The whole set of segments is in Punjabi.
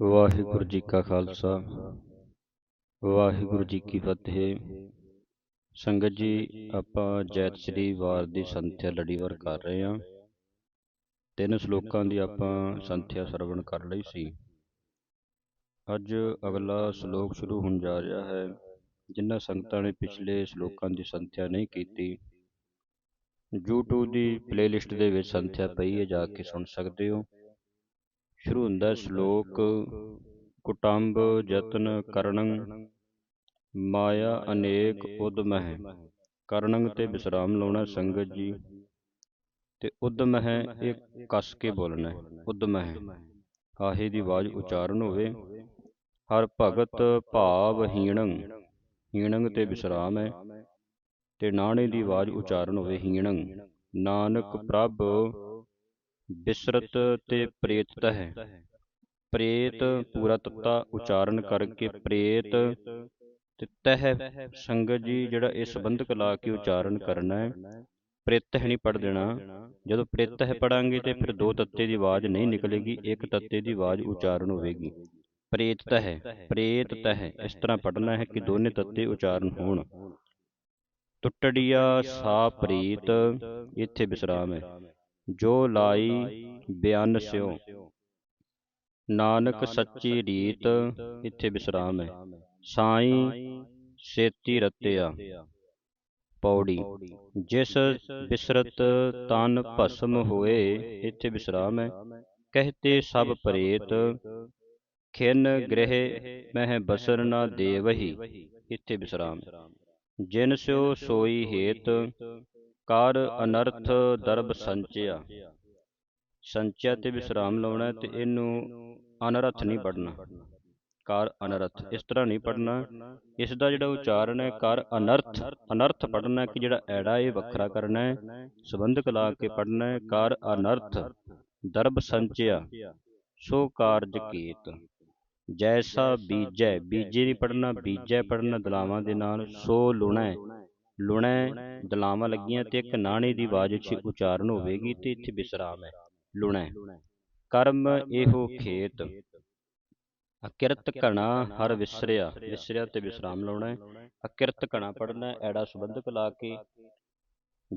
ਵਾਹਿਗੁਰੂ ਜੀ ਕਾ ਖਾਲਸਾ। ਵਾਹਿਗੁਰੂ ਜੀ ਕੀ ਫਤਿਹ। ਸੰਗਤ ਜੀ, ਆਪਾਂ ਜੈਤ ਸ੍ਰੀ ਵਾਰ ਦੀ ਸੰਥਿਆ ਲੜੀਵਾਰ ਕਰ ਰਹੇ ਹਾਂ। ਤਿੰਨ ਸ਼ਲੋਕਾਂ ਦੀ ਆਪਾਂ ਸੰਥਿਆ ਸਰਵਣ ਕਰ ਲਈ ਸੀ। ਅੱਜ ਅਗਲਾ ਸ਼ਲੋਕ ਸ਼ੁਰੂ ਹੋਣ ਜਾ ਰਿਹਾ ਹੈ, ਜਿਨ੍ਹਾਂ ਸੰਗਤਾਂ ਨੇ ਪਿਛਲੇ ਸ਼ਲੋਕਾਂ ਦੀ ਸੰਥਿਆ ਨਹੀਂ ਕੀਤੀ। YouTube ਦੀ ਪਲੇਲਿਸਟ ਦੇ ਵਿੱਚ ਸੰਥਿਆ ਪਈ ਹੈ, ਜਾ ਕੇ ਸੁਣ ਸਕਦੇ ਹੋ। ਸ਼ੁਰੂ ਹੁੰਦਾ ਸ਼ਲੋਕ ਕੁਟੰਬ ਯਤਨ ਕਰਣੰ ਮਾਇਆ ਅਨੇਕ ਉਦਮਹਿ। ਕਰਣੰ ਤੇ ਵਿਸਰਾਮ ਲਾਉਣਾ ਸੰਗਤ ਜੀ। ਤੇ ਉਦਮਹਿ ਇਹ ਕੱਸ ਕੇ ਬੋਲਣਾ ਹੈ ਉਦਮਹਿ। ਆਹੇ ਦੀ ਆਵਾਜ਼ ਉਚਾਰਨ ਹੋਵੇ ਹਰ ਭਗਤ ਭਾਵ ਹੀਣੰ। ਹੀਣੰ। ਤੇ ਵਿਸਰਾਮ। ਹੈ ਤੇ ਨਾਣੇ ਦੀ ਆਵਾਜ਼ ਉਚਾਰਨ ਹੋਵੇ ਹੀਣੰ। ਨਾਨਕ ਪ੍ਰਭ ਬਿਸਰਤ ਤੇ ਪ੍ਰੇਤਤ ਹੈ। ਪ੍ਰੇਤ ਪੂਰਾ ਤੱਤਾ ਉਚਾਰਨ ਕਰਕੇ ਪ੍ਰੇਤ ਤੇ ਤਹ ਸੰਗਤ ਜੀ ਜਿਹੜਾ ਇਹ ਸੰਬੰਧਕ ਲਾ ਕੇ ਉਚਾਰਨ ਕਰਨਾ ਹੈ, ਪ੍ਰਿਤ ਹੈ ਨਹੀਂ ਪੜ ਦੇਣਾ। ਜਦੋਂ ਪ੍ਰਿਤ ਹੈ ਪੜਾਂਗੇ ਤੇ ਫਿਰ ਦੋ ਤੱਤੇ ਦੀ ਆਵਾਜ਼ ਨਹੀਂ ਨਿਕਲੇਗੀ, ਇੱਕ ਤੱਤੇ ਦੀ ਆਵਾਜ਼ ਉਚਾਰਨ ਹੋਵੇਗੀ। ਪ੍ਰੇਤ ਤਹਿ ਪ੍ਰੇਤ ਤਹਿ, ਇਸ ਤਰ੍ਹਾਂ ਪੜਨਾ ਹੈ ਕਿ ਦੋਨੇ ਤੱਤੇ ਉਚਾਰਨ ਹੋਣ। ਟੁੱਟੜੀਆ ਸਾ ਪ੍ਰੀਤ, ਇੱਥੇ ਵਿਸਰਾਮ ਹੈ। ਜੋ ਲਾਈ ਬਿਆਨ ਸਿਓ। ਨਾਨਕ ਸੱਚੀ ਰੀਤ ਇੱਥੇ ਵਿਸਰਾਮ ਹੈ। ਸਾਈ ਸੇਤੀ ਰਤਿਆ। ਪੌੜੀ। ਜਿਸ ਬਿਸਰਤ ਤਨ ਭਸਮ ਹੋਏ ਇੱਥੇ ਵਿਸਰਾਮ ਹੈ। ਕਹਤੇ ਸਭ ਪ੍ਰੇਤ ਖਿਨ ਗ੍ਰਹਿ ਮਹਿ ਬਸਰ ਨਾ ਦੇਵਹੀ ਇੱਥੇ ਵਿਸਰਾਮ ਜਿਨ ਸਿਓ ਸੋਈ ਹੇਤ ਕਰ ਅਨਰਥ ਦਰਬ ਸੰਚਿਆ। ਸੰਚਿਆ। ਤੇ ਵਿਸਰਾਮ ਲਾਉਣਾ ਤੇ ਇਹਨੂੰ ਅਨਰਥ ਨਹੀਂ ਪੜਨਾ ਕਰ ਅਨਰਥ ਇਸ ਤਰ੍ਹਾਂ ਨਹੀਂ ਪੜਨਾ ਇਸ ਦਾ ਜਿਹੜਾ ਉਚਾਰਨ ਹੈ ਕਰ ਅਨਰਥ। ਅਨਰਥ। ਪੜਨਾ ਕਿ ਜਿਹੜਾ ਐੜਾ ਇਹ ਵੱਖਰਾ ਕਰਨਾ ਹੈ ਸੰਬੰਧਕ ਲਾ ਕੇ ਪੜਨਾ ਹੈ ਕਰ ਅਨਰਥ। ਦਰਬ ਸੰਚਿਆ। ਸੋ ਕਾਰਜ ਕੀਤ ਜੈਸਾ ਬੀਜੈ ਬੀਜੇ ਨਹੀਂ ਪੜਨਾ ਬੀਜੈ ਪੜਨਾ ਦਲਾਵਾਂ ਦੇ ਨਾਲ ਸੋ ਲੁਣੈ ਲੁਣੈ ਦਲਾਵਾਂ ਲੱਗੀਆਂ ਤੇ ਇੱਕ ਨਾਣੇ ਦੀ ਆਵਾਜ਼ ਵਿੱਚ ਉਚਾਰਨ ਹੋਵੇਗੀ ਤੇ ਇੱਥੇ ਵਿਸਰਾਮ ਹੈ। ਲੁਣੈ। ਕਰਮ ਇਹੋ ਖੇਤ। ਅਕਿਰਤ ਘਣਾ ਹਰ ਵਿਸਰਿਆ। ਵਿਸਰਿਆ ਤੇ ਵਿਸਰਾਮ ਲਾਉਣਾ ਹੈ। ਅਕਿਰਤ ਘਣਾ ਪੜਨਾ ਐੜਾ ਸੰਬੰਧਕ ਲਾ ਕੇ।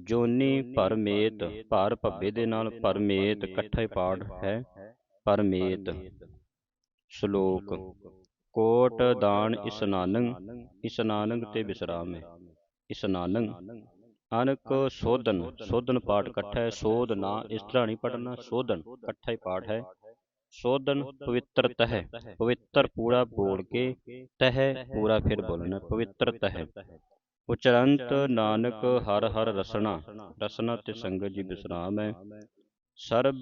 ਜੋਨੀ ਪਰਮੇਤ ਭਾਰ ਭੱਬੇ ਦੇ ਨਾਲ ਪਰਮੇਤ ਇਕੱਠਾ ਪਾਠ ਹੈ। ਪਰਮੇਤ ਸ਼ਲੋਕ। ਕੋਟ ਦਾਨ ਇਸਨਾਨੰ ਇਸਨਾਨੰ ਤੇ ਵਿਸਰਾਮ ਹੈ। ਇਸਨਾਨੰ ਅਨਕ ਸੋਧਨ ਸੋਧਨ ਪਾਠ ਇਕੱਠਾ ਹੈ ਸੋਧ ਨਾ ਇਸ ਤਰ੍ਹਾਂ ਨਹੀਂ ਪੜਨਾ ਸੋਧਨ ਇਕੱਠਾ ਹੀ ਪਾਠ ਹੈ ਸੋਧਨ ਪਵਿੱਤਰਤ ਹੈ ਪਵਿੱਤਰ ਪੂਰਾ ਬੋਲ ਕੇ ਤਹ ਪੂਰਾ ਫਿਰ ਬੋਲਣਾ ਪਵਿੱਤਰਤ ਹੈ ਉਚਰੰਤ ਨਾਨਕ ਹਰ ਹਰ ਰਸਨਾ ਰਸਨਾ ਤੇ ਸੰਗਤ ਜੀ ਵਿਸਰਾਮ ਹੈ ਸਰਬ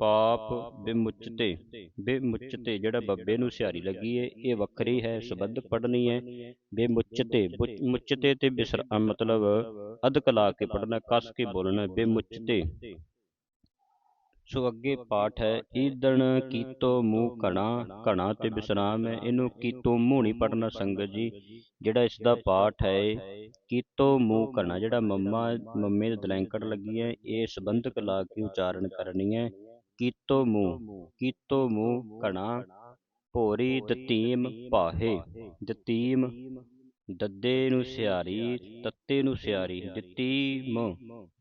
ਪਾਪ ਬਿਮੁਚਤੇ ਬਿਮੁਚਤੇ ਜਿਹੜਾ ਬੱਬੇ ਨੂੰ ਸਿਹਾਰੀ ਲੱਗੀ ਏ, ਇਹ ਵੱਖਰੀ ਹੈ ਸ਼ਬਦ ਪੜ੍ਹਨੀ ਹੈ ਬਿਮੁਚਤੇ ਮੁਚਤੇ ਤੇ ਬਿਸਰਾਮ ਮਤਲਬ ਅਧਕ ਲਾ ਕੇ ਪੜ੍ਹਨਾ, ਕੱਸ ਕੇ ਬੋਲਣਾ ਬਿਮੁਚਤੇ ਸੋ ਅੱਗੇ ਪਾਠ ਹੈ ਈਦਣ ਕੀਤੋ ਮੂੰਹ ਘਣਾ ਘਣਾ ਤੇ ਵਿਸਰਾਮ ਹੈ ਇਹਨੂੰ ਕੀਤੋ ਮੂੰਹ ਨਹੀਂ ਪੜਨਾ ਸੰਗਤ ਜੀ। ਜਿਹੜਾ ਇਸ ਦਾ ਪਾਠ ਹੈ ਕੀਤੋ ਮੂੰਹ ਘਣਾ ਜਿਹੜਾ ਮੰਮਾ ਮੰਮੇ ਦੇ ਦਲੈਂਕੜ ਲੱਗੀ ਹੈ ਇਹ ਸੰਬੰਧਕ ਲਾ ਕੇ ਉਚਾਰਨ ਕਰਨੀ ਹੈ? ਕੀਤੋ ਮੂੰਹ ਕੀਤੋ ਮੂੰਹ ਘਣਾ ਭੋਰੀ ਦਤੀਮ ਪਾਹੇ ਦਤੀਮ ਦੱਦੇ ਨੂੰ ਸਿਆਰੀ ਤੱਤੇ ਨੂੰ ਸਿਆਰੀ ਦਤੀਮ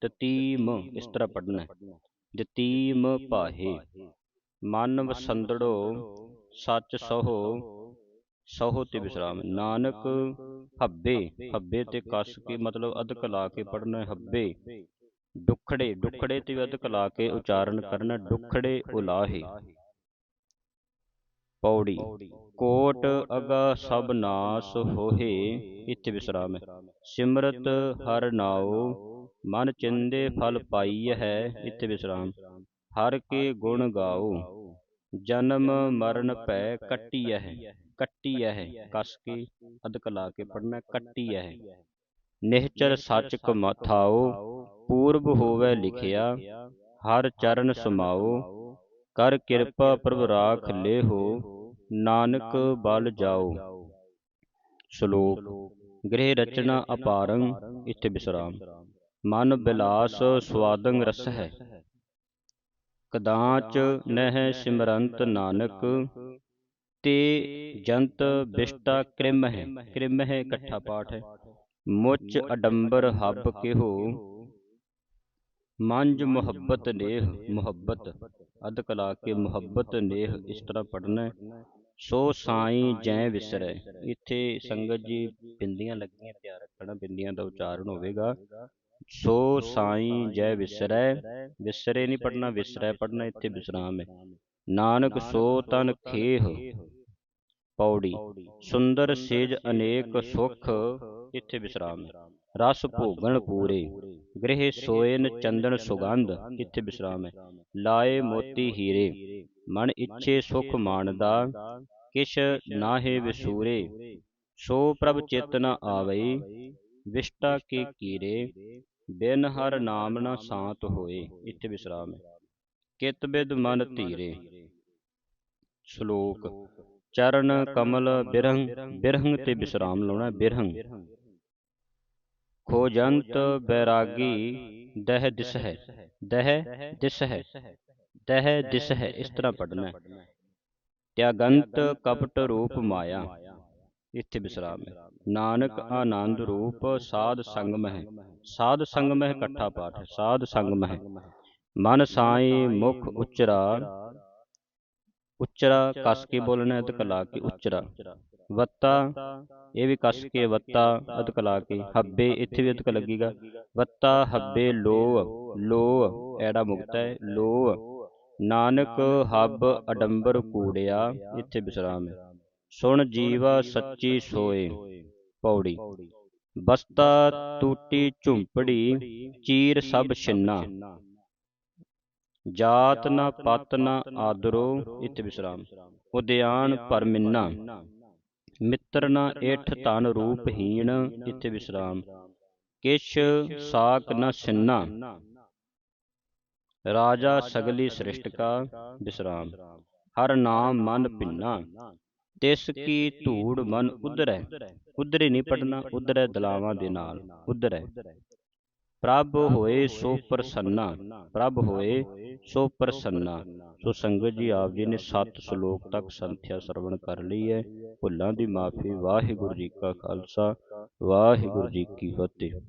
ਦਤੀਮ ਇਸ ਤਰ੍ਹਾਂ ਪੜਨਾ ਹੈ। ਜਤੀਮ ਪਾਹੇ ਮਨ ਵਸੰਦੜੋ, ਸੱਚ ਸਹੋ ਸਹੋ ਤੇ ਵਿਸਰਾਮ। ਨਾਨਕ ਹੱਬੇ ਹੱਬੇ ਤੇ ਕਸ ਕੇ ਮਤਲਬ ਅਧਕ ਲਾ ਕੇ ਪੜਨਾ ਹੱਬੇ। ਦੁਖੜੇ ਦੁਖੜੇ ਤੇ ਅਧਕ ਲਾ ਕੇ ਉਚਾਰਨ ਕਰਨਾ ਦੁਖੜੇ ਉਲਾਹੇ। ਪੌੜੀ, ਕੋਟ ਅਗਾ ਸਭ ਨਾਸ ਹੋਏ ਇੱਥੇ ਵਿਸਰਾਮ ਹੈ। ਸਿਮਰਤ ਹਰ ਨਾਉ ਮਨ ਚਿੰਦੇ ਫਲ ਪਾਈ ਹੈ, ਇੱਥੇ ਵਿਸਰਾਮ। ਹਰ ਕੇ ਗੁਣ ਗਾਓ, ਜਨਮ ਮਰਨ ਭੈ ਕੱਟੀ ਹੈ ਕੱਟੀ ਹੈ, ਕਸ ਕੇ ਅਦਕ ਲਾ ਕੇ ਪੜਨਾ ਕੱਟੀ ਹੈ। ਨਿਹਚਰ ਸੱਚ ਕਮਥਾਓ, ਪੂਰਬ ਹੋਵੇ ਲਿਖਿਆ, ਹਰ ਚਰਨ ਸਮਾਓ, ਕਰ ਕਿਰਪਾ ਪ੍ਰਭ ਰਾਖ ਲੇਹੋ ਨਾਨਕ ਬਲ ਜਾਓ। ਸ਼ਲੋਕ, ਗ੍ਰਹਿ ਰਚਨਾ ਅਪਾਰੰ ਇੱਥੇ ਵਿਸਰਾਮ। ਮਨ ਬਿਲਾਸ ਸਵਾਦੰ ਰਸ ਹੈ। ਕਦਾਚ ਨਹਿ ਸਿਮਰੰਤ ਨਾਨਕ, ਤੇ ਜੰਤ ਬਿਸ਼ਟਾ ਕ੍ਰਿਮ ਹੈ। ਕ੍ਰਿਮ ਹੈ ਇਕੱਠਾ ਪਾਠ। ਹੈ ਮੁੱਚ ਅਡੰਬਰ ਹੱਬ ਕਿਹੋ, ਮੰਜ ਮੁਹੱਬਤ ਨੇਹ ਮੁਹੱਬਤ, ਅਧ ਕਲਾ ਕੇ ਮੁਹੱਬਤ ਨੇਹ ਇਸ ਤਰ੍ਹਾਂ ਪੜਨਾ ਸੋ ਸਾਈ ਜੈ ਵਿਸਰੈ, ਇੱਥੇ ਸੰਗਤ ਜੀ ਬਿੰਦੀਆਂ ਲੱਗੀਆਂ ਧਿਆਨ ਰੱਖਣਾ, ਬਿੰਦੀਆਂ ਦਾ ਉਚਾਰਨ ਹੋਵੇਗਾ। ਸੋ ਸਾਈ ਜੈ ਵਿਸਰੈ ਵਿਸਰੇ ਨਹੀਂ ਪੜਨਾ ਵਿਸਰੈ ਪੜਨਾ ਇੱਥੇ ਵਿਸਰਾਮ ਹੈ ਨਾਨਕ ਸੋ ਤਨ ਖੇਹ ਪੌੜੀ। ਸੁੰਦਰ ਸੇਜ ਅਨੇਕ ਸੁਖ ਇੱਥੇ ਵਿਸਰਾਮ ਹੈ ਰਸ ਭੋਗਣ ਪੂਰੇ ਗ੍ਰਹਿ ਸੋਇਨ ਚੰਦਨ ਸੁਗੰਧ ਇੱਥੇ ਵਿਸਰਾਮ ਹੈ ਲਾਏ ਮੋਤੀ ਹੀਰੇ ਮਨ ਇੱਛੇ ਸੁਖ ਮਾਣਦਾ ਕਿਛ ਨਾਹੇ ਵਿਸੂਰੇ। ਸੋ ਪ੍ਰਭ ਚਿਤ ਨ ਆਵਈ ਵਿਸ਼ਟਾ ਕੇ ਕੀਰੇ ਬਿਨ ਹਰ ਨਾਮ ਨਾ ਸਾਂਤ ਹੋਏ, ਇੱਥੇ ਵਿਸਰਾਮ ਹੈ। ਕਿਤ ਬਿਦ ਮਨ ਧੀਰੇ। ਸ਼ਲੋਕ, ਚਰਨ ਕਮਲ ਬਿਰਹੰ ਬਿਰਹੰ ਤੇ ਵਿਸਰਾਮ ਲਾਉਣਾ ਬਿਰਹੰ। ਖੋਜੰਤ ਬੈਰਾਗੀ, ਦਹ ਦਿਸ ਹੈ ਦਹ ਦਿਸ ਹੈ ਦਹ ਦਿਸ ਹੈ ਇਸ ਤਰ੍ਹਾਂ ਪੜਨਾ ਹੈ। ਤਿਆਗੰਤ ਕਪਟ ਰੂਪ ਮਾਇਆ ਇੱਥੇ ਵਿਸਰਾਮ ਹੈ ਨਾਨਕ ਆਨੰਦ ਰੂਪ ਸਾਧ ਸੰਗਮ ਹੈ ਸਾਧ ਸੰਗਮ ਹੈ ਇਕੱਠਾ ਪਾਠ ਹੈ ਸਾਧ ਸੰਗਮ ਹੈ ਮਨ ਸਾਈ ਮੁਖ ਉਚਰਾ ਉਚਰਾ ਕਸ ਕੇ ਬੋਲਣਾ ਅਧ ਕਲਾ ਕੇ ਉਚਰਾ ਵੱਤਾ ਇਹ ਵੀ ਕਸ ਕੇ ਵੱਤਾ ਅਧ ਕਲਾ ਕੇ ਹੱਬੇ ਇੱਥੇ ਵੀ ਅਧਕ ਲੱਗੇਗਾ ਵੱਤਾ ਹੱਬੇ ਲੋ ਲੋ ਐੜਾ ਮੁਕਤਾ ਹੈ ਲੋ ਨਾਨਕ ਹੱਬ ਅਡੰਬਰ ਕੂੜਿਆ ਇੱਥੇ ਵਿਸਰਾਮ ਹੈ ਸੁਣ ਜੀਵਾ ਸੱਚੀ ਸੋਏ ਪੌੜੀ। ਬਸਤਾ ਟੂਟੀ ਝੁੰਪੜੀ ਚੀਰ ਸਭ ਛਿੰਨਾ। ਜਾਤ ਨਾ ਪਤ ਨਾ ਆਦਰੋ ਇਤ ਵਿਸਰਾਮ। ਉਦਿਆਨ ਪਰਮਿੰਨਾ। ਮਿੱਤਰ ਨਾ ਏਠ ਤਨ ਰੂਪਹੀਣ ਇਤ ਵਿਸਰਾਮ। ਕਿਛ ਸਾਕ ਨ ਸਿੰਨਾ ਰਾਜਾ ਸਗਲੀ ਸ੍ਰਿਸ਼ਟ ਕਾ ਵਿਸਰਾਮ। ਹਰ ਨਾਮ ਮਨ ਭਿੰਨਾ। ਤਿਸ ਕੀ ਧੂੜ ਮਨ ਉਧਰੈ ਉਧਰੇ ਨਹੀਂ ਪੜਨਾ ਉਧਰੈ ਦਲਾਵਾਂ ਦੇ ਨਾਲ ਉਧਰੈ। ਪ੍ਰਭ ਹੋਏ ਸੋ ਪ੍ਰਸੰਨਾ ਪ੍ਰਭ ਹੋਏ ਸੋ ਪ੍ਰਸੰਨਾ। ਸੋ ਸੰਗਤ ਜੀ ਆਪ ਜੀ ਨੇ 7 ਸ਼ਲੋਕ ਤੱਕ ਸੰਥਿਆ ਸਰਵਣ ਕਰ ਲਈ ਹੈ। ਭੁੱਲਾਂ ਦੀ ਮਾਫੀ ਵਾਹਿਗੁਰੂ ਜੀ ਕਾ ਖਾਲਸਾ। ਵਾਹਿਗੁਰੂ ਜੀ ਕੀ ਫਤਿਹ।